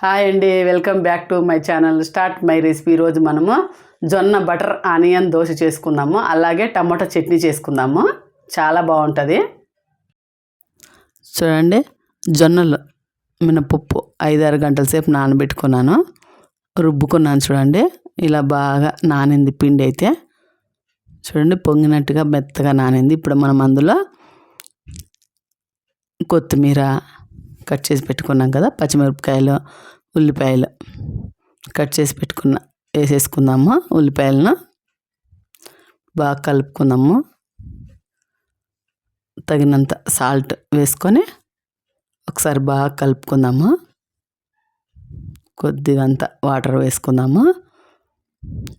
Hi అండి welcome back to my channel. Start my recipe ఈరోజు మనము జొన్న బటర్ ఆనియన్ దోశ చేసుకుందాము. అలాగే టమాటో చట్నీ చేసుకుందాము. చాలా బాగుంటుంది. చూడండి జొన్నలు మినపప్పు ఐదారు గంటల సేపు నానబెట్టుకున్నాను. రుబ్బుకున్నాను చూడండి. ఇలా బాగా నానింది పిండి అయితే. చూడండి పొంగినట్టుగా మెత్తగా నానింది. ఇప్పుడు మనం అందులో కొత్తిమీర కట్ చేసి పెట్టుకున్నాం కదా పచ్చిమిరపకాయలు ఉల్లిపాయలు కట్ చేసి పెట్టుకున్న వేసేసుకుందాము ఉల్లిపాయలను. బాగా కలుపుకుందాము. తగినంత సాల్ట్ వేసుకొని ఒకసారి బాగా కలుపుకుందాము. కొద్దిగా అంత వాటర్ వేసుకుందాము.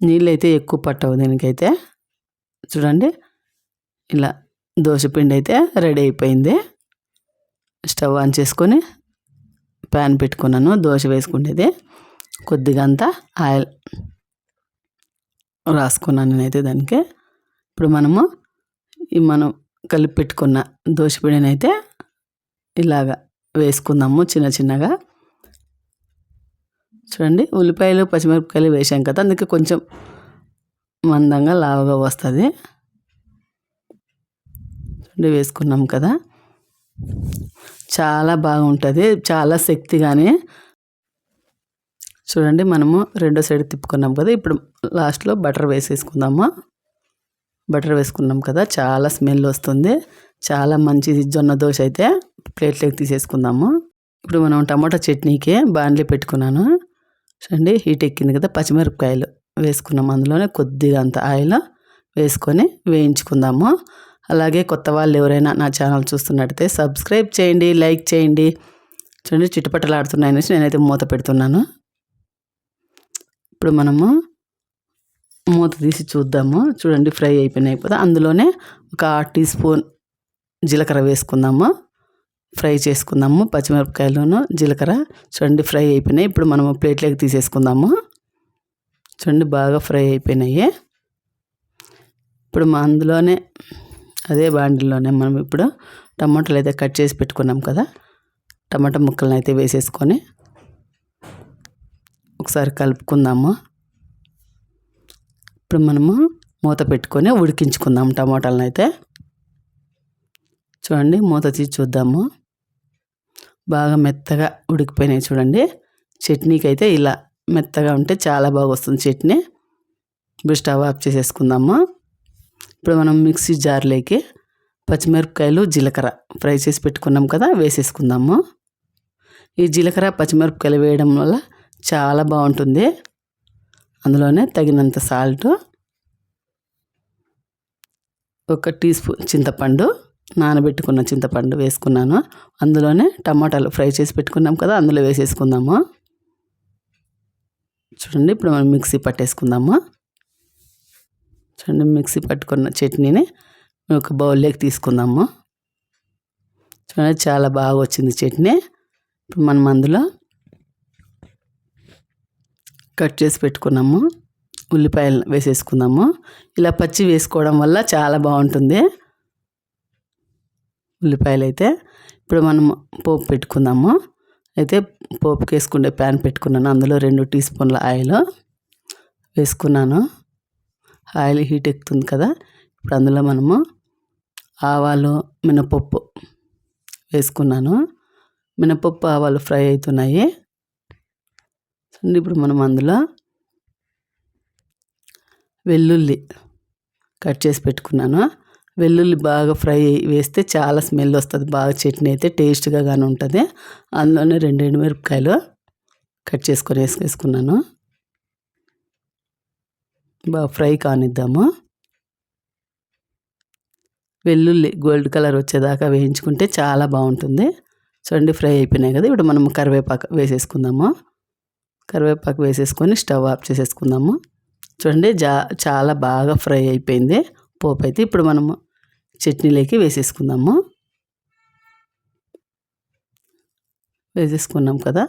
నీళ్ళు అయితే ఎక్కువ పట్టవు దీనికైతే. చూడండి ఇలా దోశపిండి అయితే రెడీ అయిపోయింది. స్టవ్ ఆన్ చేసుకొని ప్యాన్ పెట్టుకున్నాను దోశ వేసుకునేది కొద్దిగా అంతా ఆయిల్ రాసుకున్నాను నేనైతే దానికి. ఇప్పుడు మనము ఈ మనం కలిపి పెట్టుకున్న దోశ పిండిని ఇలాగా వేసుకుందాము చిన్న చిన్నగా. చూడండి ఉల్లిపాయలు పచ్చిమిరపకాయలు వేసాం కదా అందుకే కొంచెం మందంగా లావుగా వస్తుంది. చూడండి వేసుకున్నాం కదా. చాలా బాగుంటుంది. చాలా శక్తి కానీ చూడండి మనము రెండో సైడ్ తిప్పుకున్నాం కదా ఇప్పుడు లాస్ట్లో బటర్ వేసేసుకుందాము? బటర్ వేసుకున్నాం కదా చాలా స్మెల్ వస్తుంది. చాలా మంచిది జొన్న దోశ అయితే ప్లేట్లోకి తీసేసుకుందాము. ఇప్పుడు మనం టమాటా చట్నీకి బాండ్లీ పెట్టుకున్నాను. చూడండి హీట్ ఎక్కింది కదా పచ్చిమిరపకాయలు వేసుకున్నాం అందులోనే కొద్దిగా అంత ఆయిల్ వేసుకొని వేయించుకుందాము. అలాగే కొత్త వాళ్ళు ఎవరైనా నా ఛానల్ చూస్తున్నట్టయితే సబ్స్క్రైబ్ చేయండి లైక్ చేయండి. చూడండి చిట్టుపట్టలాడుతున్నాయి అనేసి నేనైతే మూత పెడుతున్నాను. ఇప్పుడు మనము మూత తీసి చూద్దాము. చూడండి ఫ్రై అయిపోయినాయి కదా. అందులోనే ఒక టీ స్పూన్ జీలకర్ర వేసుకుందాము. ఫ్రై చేసుకుందాము. పచ్చిమిరపకాయలను జీలకర్ర. చూడండి ఫ్రై అయిపోయినాయి. ఇప్పుడు మనము ప్లేట్లోకి తీసేసుకుందాము. చూడండి బాగా ఫ్రై అయిపోయినాయి. ఇప్పుడు మా అందులోనే అదే బాండిల్లోనే మనం ఇప్పుడు టమాటాలు అయితే కట్ చేసి పెట్టుకున్నాం కదా టమాటా ముక్కలను అయితే వేసేసుకొని ఒకసారి కలుపుకుందాము. ఇప్పుడు మనము మూత పెట్టుకొని ఉడికించుకుందాం టమాటాలను అయితే. చూడండి మూత తీసి చూద్దాము. బాగా మెత్తగా ఉడికిపోయినాయి చూడండి. చట్నీకి అయితే ఇలా మెత్తగా ఉంటే చాలా బాగా వస్తుంది చట్నీ. ఇప్పుడు స్టవ్ ఆఫ్ చేసేసుకుందాము. ఇప్పుడు మనం మిక్సీ జార్లోకి పచ్చిమిరపకాయలు జీలకర్ర ఫ్రై చేసి పెట్టుకున్నాం కదా వేసేసుకుందాము. ఈ జీలకర్ర పచ్చిమిరపకాయలు వేయడం వల్ల చాలా బాగుంటుంది. అందులోనే తగినంత సాల్ట్ ఒక టీ స్పూన్ చింతపండు నానబెట్టుకున్న చింతపండు వేసుకున్నాను. అందులోనే టమాటాలు ఫ్రై చేసి పెట్టుకున్నాం కదా అందులో వేసేసుకుందాము. చూడండి ఇప్పుడు మనం మిక్సీ పట్టేసుకుందాము. చూడండి మిక్సీ పట్టుకున్న చట్నీని ఒక బౌల్లోకి తీసుకుందాము. చూడండి చాలా బాగా వచ్చింది చట్నీ. ఇప్పుడు మనం అందులో కట్ చేసి పెట్టుకున్నాము. ఉల్లిపాయలు వేసేసుకుందాము. ఇలా పచ్చి వేసుకోవడం వల్ల చాలా బాగుంటుంది. ఉల్లిపాయలు అయితే ఇప్పుడు మనం పోపు పెట్టుకుందాము. అయితే పోపుకి వేసుకుంటే ప్యాన్ పెట్టుకున్నాను. అందులో రెండు టీ స్పూన్ల ఆయిల్ వేసుకున్నాను. ఆయిల్ హీట్ ఎక్కుతుంది కదా ఇప్పుడు అందులో మనము ఆవాలు మినపప్పు వేసుకున్నాను. మినపప్పు ఆవాలు ఫ్రై అవుతున్నాయి. ఇప్పుడు మనం అందులో వెల్లుల్లి కట్ చేసి పెట్టుకున్నాను. వెల్లుల్లి బాగా ఫ్రై వేస్తే చాలా స్మెల్ వస్తుంది బాగా చట్నీ అయితే టేస్ట్గా కానీ ఉంటుంది. అందులోనే రెండు ఎండుమిరపకాయలు కట్ చేసుకొని వేసుకున్నాను. బాగా ఫ్రై కానిద్దాము? వెల్లుల్లి గోల్డ్ కలర్ వచ్చేదాకా వేయించుకుంటే చాలా బాగుంటుంది. చూడండి ఫ్రై అయిపోయినాయి కదా ఇప్పుడు మనం కరివేపాకు వేసేసుకుందాము? కరివేపాకు వేసేసుకొని స్టవ్ ఆఫ్ చేసేసుకుందాము? చూడండి జా చాలా బాగా ఫ్రై అయిపోయింది. పోపు అయితే ఇప్పుడు మనము చట్నీలోకి వేసేసుకుందాము? వేసేసుకున్నాం కదా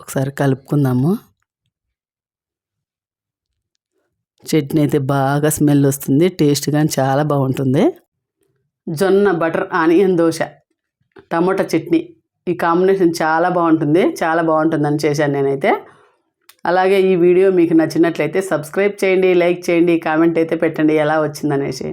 ఒకసారి కలుపుకుందాము? చట్నీ అయితే బాగా స్మెల్ వస్తుంది టేస్ట్ కానీ చాలా బాగుంటుంది. జొన్న butter onion dosa tomato chutney ఈ కాంబినేషన్ చాలా బాగుంటుంది చాలా బాగుంటుందని చేశాను నేనైతే. అలాగే ఈ వీడియో మీకు నచ్చినట్లయితే సబ్స్క్రైబ్ చేయండి లైక్ చేయండి కామెంట్ అయితే పెట్టండి ఎలా వచ్చిందనేసి.